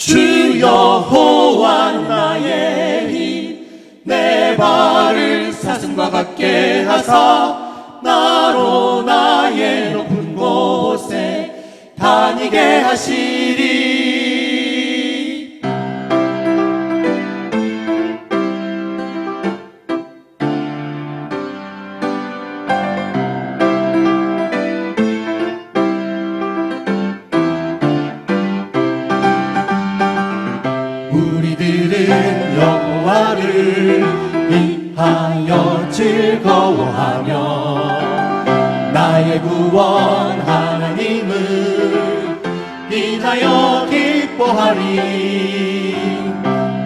주 여호와 나의 힘 내 발을 사슴과 같게 하사 나로 나의 높은 곳에 다니게 하시리 우리들은 여호와를 위하여 즐거워하며 나의 구원 하나님을 인하여 기뻐하리.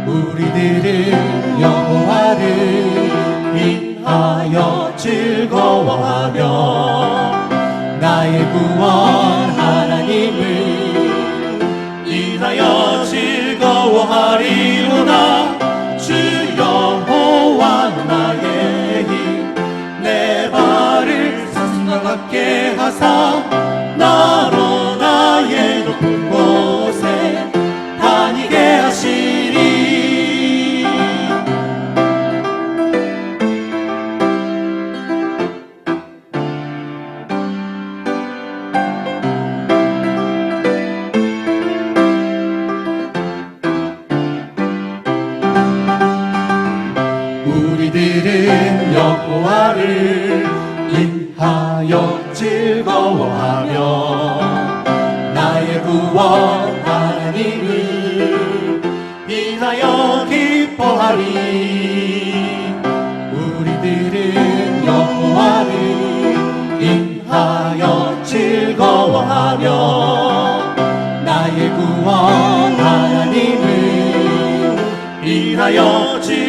우리들은 여호와를 위하여 즐거워하며 같게 하사 나로 나의 높은 곳에 다니게 하시리. 우리들은 여호와를 인 하여 즐거워하며 나의 구원 하나님을 인하여 기뻐하리. 우리들은 여호와를 인하여 즐거워하며 나의 구원 하나님을 인하여 즐거워하리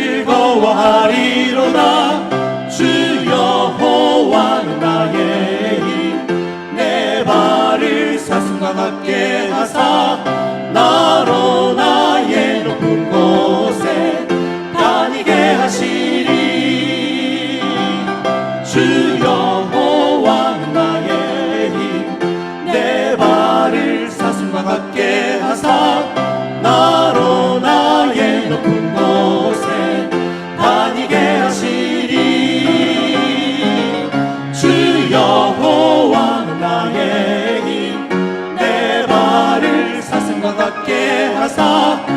같게 하사 나로 나의 높은 곳에 다니게 하시리. 주 여호와 나의 힘 내 발을 사슴과 같게 하사 나 같게 하사